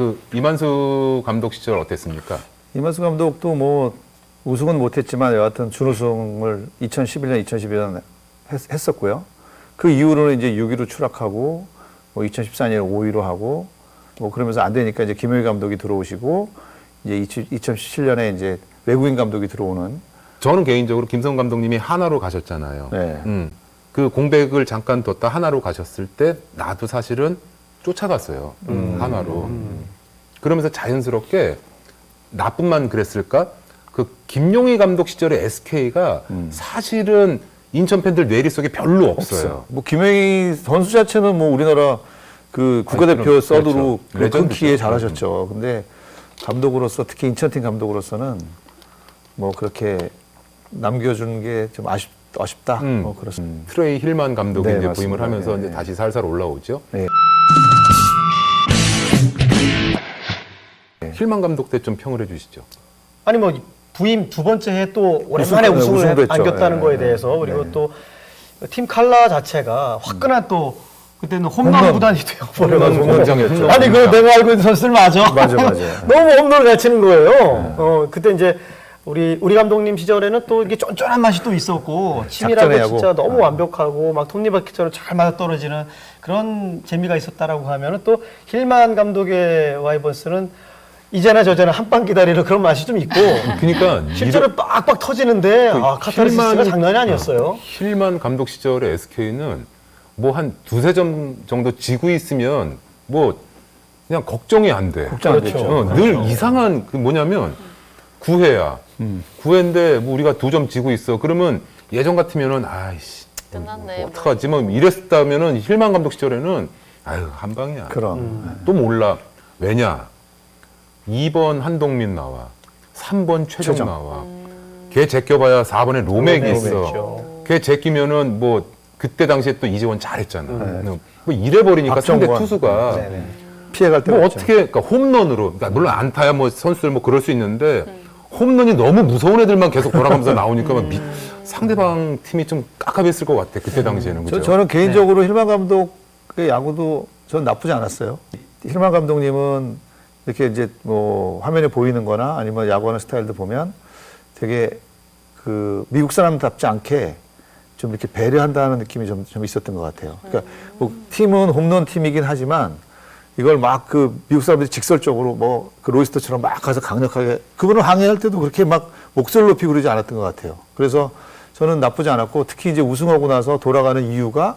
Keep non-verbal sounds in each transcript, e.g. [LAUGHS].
그 이만수 감독 시절 어땠습니까? 이만수 감독도 뭐 우승은 못했지만 여하튼 준우승을 2011년, 2012년 했, 었고요그 이후로는 이제 6위로 추락하고 뭐 2014년에 5위로 하고 뭐 그러면서 안 되니까 이제 김효희 감독이 들어오시고 이제 2017년에 이제 외국인 감독이 들어오는 저는 개인적으로 김성 감독님이 하나로 가셨잖아요. 네. 음, 그 공백을 잠깐 뒀다 하나로 가셨을 때 나도 사실은 쫓아갔어요. 하나로. 그러면서 자연스럽게 나뿐만 그랬을까? 그 김용희 감독 시절의 SK가 사실은 인천 팬들 뇌리 속에 별로 없어요. 뭐 김효희 선수 자체는 뭐 우리나라 그 국가대표 그럼, 서드로 그렇죠. 그 레전드죠. 끊기에 잘하셨죠. 근데 감독으로서 특히 인천팀 감독으로서는 뭐 그렇게 남겨주는 게좀 아쉽, 아쉽다. 음. 뭐 그렇습니다. 트레이 힐만 감독이 네, 이제 맞습니다. 부임을 하면서 네, 이제 네. 다시 살살 올라오죠. 네. 힐만 감독 때 좀 평을 해주시죠. 아니 뭐 부임 두 번째 해 또 오랜만에 우승, 우승을 우승도 했죠. 안겼다는 예, 거에 예, 대해서 예. 그리고 네. 또 팀 칼라 자체가 화끈한 또 그때는 홈런. 구단이 되어버려가지고. 아니 그 내가 알고 있는 선수들 맞아 맞아, 맞아. 너무 홈런을 잘 치는 거예요 어 그때 이제 우리 우리 감독님 시절에는 또 이게 쫀쫀한 맛이 또 있었고 치밀하고 하고. 진짜 너무 완벽하고 막 톱니바퀴처럼 잘 맞아 떨어지는 그런 재미가 있었다라고 하면은 또 힐만 감독의 와이번스는 이제나 저제나 한방 기다리는 그런 맛이 좀 있고 그러니까 실제로 빡빡 터지는데 아, 카타르시스가 힐만- 장난이 아니었어요. 힐만 감독 시절에 SK는 뭐 한 두세 점 정도 지고 있으면 뭐 그냥 걱정이 안 돼. 걱정 안 그렇죠. 되죠. 어, 늘 이상한 그 뭐냐면 구회야구회인데뭐 우리가 두 점 지고 있어. 그러면 예전 같으면은 아이씨 끝났네. 뭐 어떡하지 뭐 이랬다면은 힐만 감독 시절에는 아유 한 방이야. 그럼. 또 몰라. 왜냐? 2번 한동민 나와. 3번 최정, 최정. 나와. 걔 제껴봐야 4번에 로맥이 로맥 있어. 있죠. 걔 제끼면은 뭐 그때 당시에 또 이재원 잘했잖아. 네. 뭐 이래버리니까 상대 박정권. 투수가 네네. 피해갈 때가 뭐 없죠. 어떻게 그러니까 홈런으로 그러니까 물론 안타야 뭐 선수들 뭐 그럴 수 있는데 홈런이 너무 무서운 애들만 계속 돌아가면서 나오니까 막 미- 상대방 팀이 좀 깝깝했을 것 같아 그때 당시에는 저, 그죠? 저는 개인적으로 힐만 감독의 야구도 전 나쁘지 않았어요. 힐만 감독님은 이렇게 이제 뭐 화면에 보이는 거나 아니면 야구하는 스타일도 보면 되게 그 미국 사람답지 않게 좀 이렇게 배려한다는 느낌이 좀, 좀 있었던 것 같아요. 그러니까 뭐 팀은 홈런 팀이긴 하지만 이걸 막 그 미국 사람들이 직설적으로 뭐 그 로이스터처럼 막 가서 강력하게 그분을 항의할 때도 그렇게 막 목소리를 높이고 그러지 않았던 것 같아요. 그래서 저는 나쁘지 않았고 특히 이제 우승하고 나서 돌아가는 이유가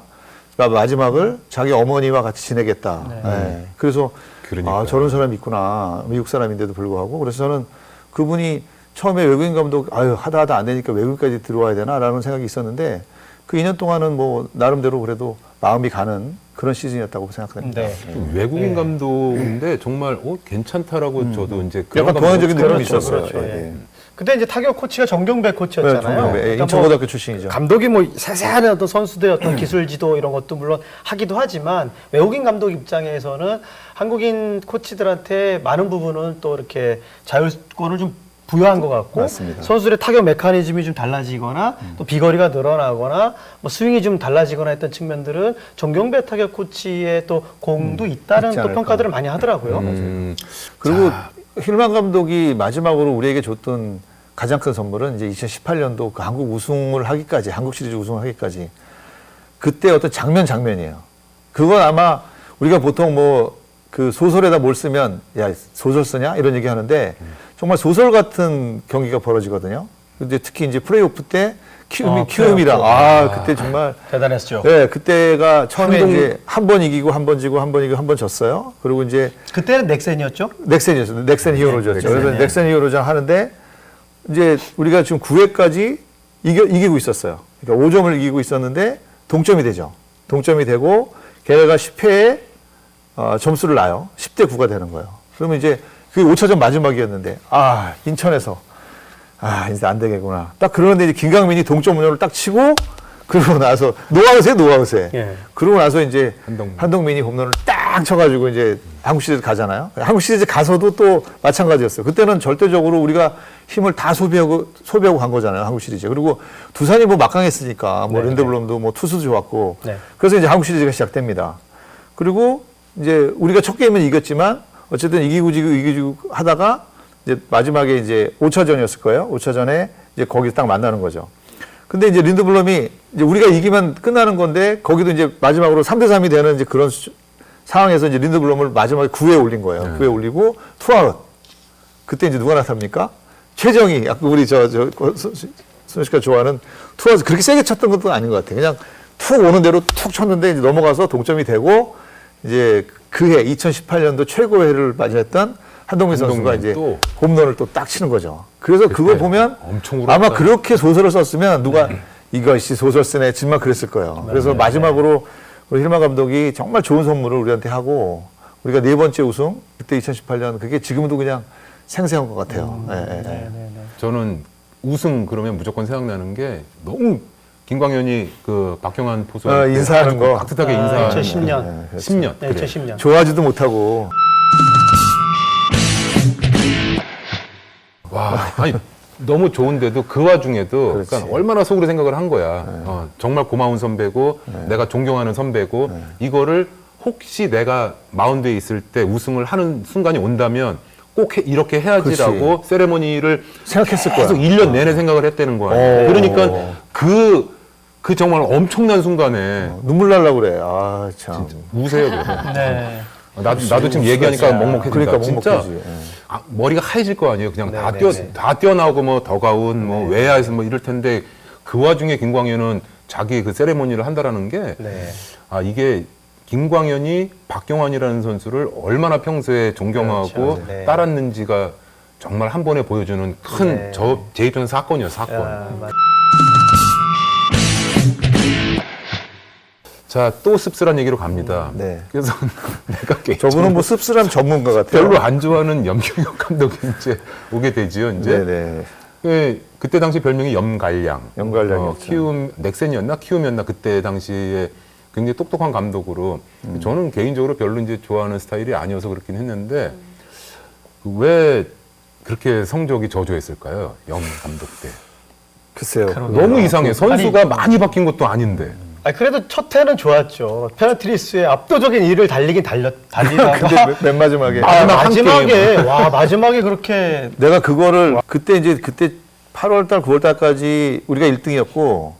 마지막을 자기 어머니와 같이 지내겠다. 예. 그래서 그러니까요. 아 저런 사람이 있구나 미국 사람인데도 불구하고 그래서 저는 그분이 처음에 외국인 감독 아유 하다 하다 안 되니까 외국까지 들어와야 되나라는 생각이 있었는데 그 2년 동안은 뭐 나름대로 그래도 마음이 가는 그런 시즌이었다고 생각합니다. 네. 외국인 네. 감독인데 정말 어 괜찮다라고 저도 이제 그런 약간 동안적인 느낌이 그렇죠, 있었어요. 그렇죠. 예, 예. 예. 그때 이제 타격 코치가 정경배 네, 코치였잖아요. 정경배. 예, 그러니까 인천고등학교 뭐 출신이죠. 감독이 뭐 세세한 어떤 선수들의 어떤 기술 지도 이런 것도 물론 하기도 하지만 외국인 감독 입장에서는 한국인 코치들한테 많은 부분은 또 이렇게 자율권을 좀 부여한 것 같고 맞습니다. 음. 선수들의 타격 메커니즘이 좀 달라지거나 또 비거리가 늘어나거나 뭐 스윙이 좀 달라지거나 했던 측면들은 정경배 타격 코치의 또 공도 있다는 있지 또. 평가들을 많이 하더라고요. 음, 그리고 힐만 감독이 마지막으로 우리에게 줬던 가장 큰 선물은 이제 2018년도 그 한국 우승을 하기까지 한국 시리즈 우승을 하기까지 그때 어떤 장면 장면이에요. 그건 아마 우리가 보통 뭐 그 소설에다 뭘 쓰면 야 소설 쓰냐 이런 얘기 하는데 정말 소설 같은 경기가 벌어지거든요. 근데 특히 이제 플레이오프 때 키움이 아, 키움이랑. 아 그때 정말 대단했죠. 네 그때가 처음에 한동- 이제 한 번 이기고 한 번 지고 한 번 이기고 한 번 졌어요. 그리고 이제 그때는 넥센이었죠. 넥센이었어요. 넥센 히어로즈였죠. 넥센, 그래서 예. 넥센 히어로즈 하는데 이제 우리가 지금 9회까지 이겨, 이기고 있었어요. 그러니까 5점을 이기고 있었는데 동점이 되죠. 동점이 되고 걔네가 10회에 어, 점수를 놔요. 10대 9가 되는 거예요. 그러면 이제 그게 5차전 마지막이었는데 아 인천에서 아 이제 안 되겠구나. 딱 그러는데 이제 김강민이 동점 운영을 딱 치고 그러고 나서 노아웃에 노아웃에 예. 그러고 나서 이제 한동민. 한동민. 이 홈런을 딱 쳐가지고 이제 한국 시리즈 가잖아요. 한국 시리즈 가서도 또 마찬가지였어요. 그때는 절대적으로 우리가 힘을 다 소비하고 소비하고 간 거잖아요. 한국 시리즈. 그리고 두산이 뭐 막강했으니까 뭐 네, 린드블럼도 뭐 투수도 좋았고 네. 그래서 이제 한국 시리즈가 시작됩니다. 그리고 이제 우리가 첫 게임은 이겼지만 어쨌든 이기고 지고 이기고 하다가 이제 마지막에 이제 5차 전이었을 거예요. 5차 전에 이제 거기서 딱 만나는 거죠. 근데 이제 린드블럼이 이제 우리가 이기면 끝나는 건데 거기도 이제 마지막으로 3대 3이 되는 이제 그런 수- 상황에서 이제 린드블럼을 마지막에 9회 올린 거예요. 9회 올리고 투아웃. 그때 이제 누가 나섭니까? 최정희, 아까 우리 저, 저, 손 씨가 좋아하는 투아웃 그렇게 세게 쳤던 것도 아닌 것 같아요. 그냥 툭 오는 대로 툭 쳤는데 이제 넘어가서 동점이 되고 이제 그해 2018년도 최고회를 맞이했던 한동민 선수가 이제 또. 홈런을 또 딱 치는 거죠. 그래서 그걸 보면. 아마 그렇게 소설을 썼으면 누가 이것이 소설 쓰네 정말 그랬을 거예요. 그래서 마지막으로 우리 힐마 감독이 정말 좋은 선물을 우리한테 하고 우리가 네 번째 우승 그때 2018년 그게 지금도 그냥 생생한 것 같아요. 예, 예, 예. 저는 우승 그러면 무조건 생각나는 게 너무 김광현이 그 박경환 포수 어, 인사하는 거. 따뜻하게 아, 인사하는 2010년. 예, 그렇죠. 10년. 네, 그래. 2010년. 좋아하지도 못하고 와, 아니 너무 좋은데도 그 와중에도 그렇지. 그러니까 얼마나 속으로 생각을 한 거야. 어, 정말 고마운 선배고 내가 존경하는 선배고 이거를 혹시 내가 마운드에 있을 때 우승을 하는 순간이 온다면 꼭 해- 이렇게 해야지라고 세레모니를 생각했을 거야. 계속 1년 내내 생각을 했다는 거야. 오. 그러니까 그, 그 정말 엄청난 순간에 눈물 날라 그래. 아 참. 우세요. 그러면. 네. 나도, 나도 지금 얘기하니까 먹먹해진다. 그러니까 진짜. 예. 아, 머리가 하얘질 거 아니에요. 그냥 다 네, 뛰어, 네, 네. 다 뛰어나오고 뭐 더가운 뭐 외야에서 뭐 이럴 텐데 그 와중에 김광현은 자기 그 세레모니를 한다라는 게 네. 아, 이게 김광현이 박경환이라는 선수를 얼마나 평소에 존경하고 그렇죠. 네. 따랐는지가 정말 한 번에 보여주는 큰 네. 저제 입장에서 사건이에요, 사건. 야, 자, 또 씁쓸한 얘기로 갑니다. 네. 그래서 [LAUGHS] 내가 개인적으로 저분은 뭐 씁쓸한 전문가 같아요. 별로 안 좋아하는 염경엽 감독이 [LAUGHS] 이제 오게 되지요, 이제. 네네. 그, 그때 당시 별명이 염갈량. 염갈량이었죠. 어, 키움, 넥센이었나? 키움이었나? 그때 당시에 굉장히 똑똑한 감독으로. 음. 저는 개인적으로 별로 이제 좋아하는 스타일이 아니어서 그렇긴 했는데, 그왜 그렇게 성적이 저조했을까요? 염 감독 때. 글쎄요. 너무 이상해. 선수가 많이 바뀐 것도 아닌데. 아 그래도 첫 해는 좋았죠. 페나트리스의 압도적인 일을 달리긴 달렸 달리다가 [LAUGHS] 근데 맨- 맨 마지막에 아, 마지막 한 마지막에 와 마지막에 그렇게 내가 그거를 그때 이제 그때 8월 달, 9월 달까지 우리가 1등이었고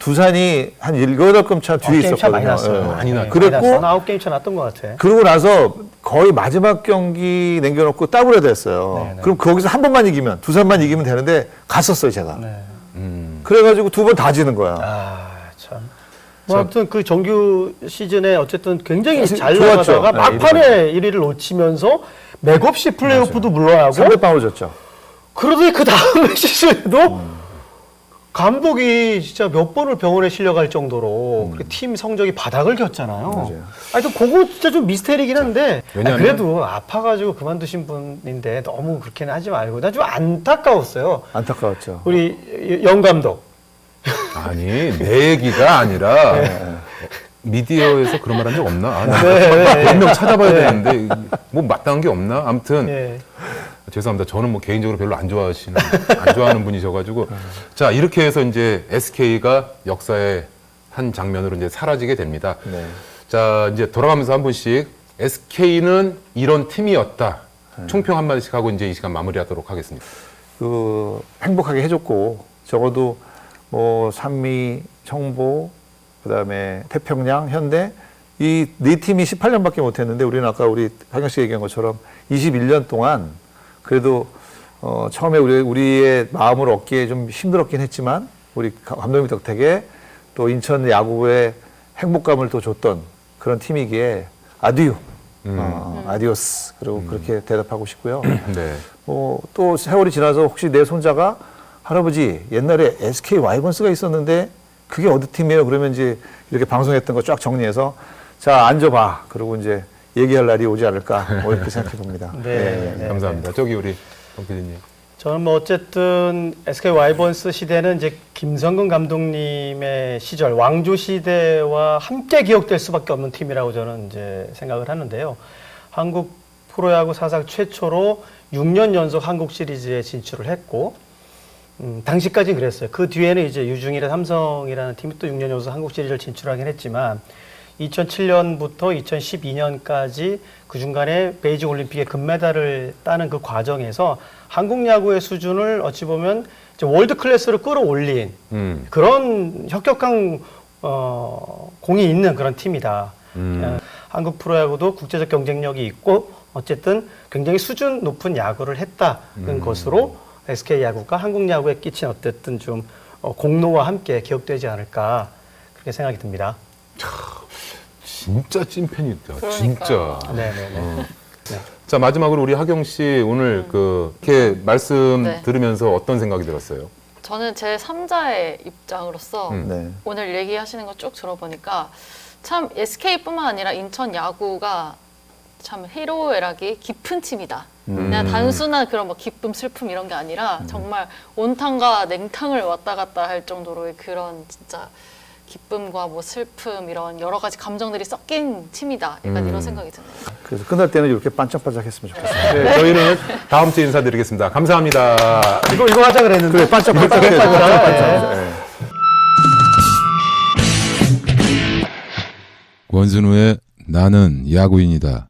두산이 한 7, 8금 차 뒤에 게임 차 있었거든요. 많이 났어요. 예. 많이 났- 그랬고 아홉 게임 차 났던 것 같아. 그러고 나서 거의 마지막 경기 남겨놓고 더블해야 됐어요. 네, 네. 그럼 거기서 한 번만 이기면 두산만 이기면 되는데 갔었어요 제가. 네. 음. 그래가지고 두 번 다 지는 거야. 아 참. 뭐 아무튼 그 정규 시즌에 어쨌든 굉장히 사실 잘 좋았죠. 나가다가 네, 막판에 1위를 놓치면서 맥없이 플레이오프도 물러나고 300방울 졌죠. 그러더니 그 다음 [LAUGHS] 시즌에도 감독이 진짜 몇 번을 병원에 실려갈 정도로 그팀 성적이 바닥을 겼잖아요. 맞아요. 그거 진짜 좀 미스테리긴 한데. 왜냐면- 아, 그래도 아파가지고 그만두신 분인데 너무 그렇게는 하지 말고. 나 좀 안타까웠어요. 안타까웠죠. 우리 영 감독. 아니, 내 얘기가 아니라 네. 미디어에서 그런 말 한 적 없나? 아, 나 네, 네. 분명 찾아봐야 되는데 뭐 마땅한 게 없나? 아무튼 예. 죄송합니다. 저는 뭐 개인적으로 별로 안 좋아하시는 안 좋아하는 분이셔가지고 자 이렇게 해서 이제 SK가 역사의 한 장면으로 이제 사라지게 됩니다. 네. 자 이제 돌아가면서 한 분씩 SK는 이런 팀이었다. 네. 총평 한 마디씩 하고 이제 이 시간 마무리하도록 하겠습니다. 그 행복하게 해줬고 적어도 뭐 산미, 청보, 그다음에 태평양, 현대 이 네 팀이 18년밖에 못했는데 우리는 아까 우리 강영 씨 얘기한 것처럼 21년 동안 그래도 어 처음에 우리 우리의 마음을 얻기에 좀 힘들었긴 했지만 우리 가- 감독님 덕택에 또 인천 야구의 행복감을 또 줬던 그런 팀이기에 아디오, 어, 아디오스 그리고 그렇게 대답하고 싶고요. 네. 뭐또 세월이 지나서 혹시 내 손자가 할아버지 옛날에 SK 와이번스가 있었는데 그게 어디 팀이에요? 그러면 이제 이렇게 방송했던 거 쫙 정리해서 자 앉아봐. 그리고 이제 얘기할 날이 오지 않을까 뭐 이렇게 [LAUGHS] 생각해 봅니다. 네. 네, 감사합니다. 저기 우리 정 PD님. 저는 뭐 어쨌든 SK 와이번스 시대는 이제 김성근 감독님의 시절 왕조 시대와 함께 기억될 수밖에 없는 팀이라고 저는 이제 생각을 하는데요. 한국 프로야구 사상 최초로 6년 연속 한국 시리즈에 진출을 했고 음, 당시까지는 그랬어요. 그 뒤에는 이제 유중이라 삼성이라는 팀이 또 6년 연속 한국 시리즈를 진출하긴 했지만 2007년부터 2012년까지 그 중간에 베이징 올림픽에 금메달을 따는 그 과정에서 한국 야구의 수준을 어찌 보면 월드 클래스로 끌어올린 음. 그런 혁혁한 어, 공이 있는 그런 팀이다. 음. 어, 한국 프로야구도 국제적 경쟁력이 있고 어쨌든 굉장히 수준 높은 야구를 했다는 음. 것으로 SK 야구가 한국 야구에 끼친 어쨌든 좀 어, 공로와 함께 기억되지 않을까 그렇게 생각이 듭니다. 진짜 찐팬이다. 그러니까. 진짜. 네네네. 어. 네. 자 마지막으로 우리 하경 씨 오늘 그 이렇게 말씀 네. 들으면서 어떤 생각이 들었어요? 저는 제 3자의 입장으로서 음. 네. 오늘 얘기하시는 거 쭉 들어보니까 참 SK뿐만 아니라 인천 야구가 참 희로애락이 깊은 팀이다. 음. 그냥 단순한 그런 뭐 기쁨, 슬픔 이런 게 아니라 정말 온탕과 냉탕을 왔다 갔다 할 정도로의 그런 진짜 기쁨과 뭐 슬픔 이런 여러 가지 감정들이 섞인 팀이다. 약간 음. 이런 생각이 드네요. 그래서 끝날 때는 이렇게 반짝반짝했으면 좋겠어요. 네, 저희는 다음 주에 인사드리겠습니다. 감사합니다. 이거 이거 하자 그랬는데 그래 반짝반짝해. 반짝반짝. 예. 권순우의 나는 야구인이다.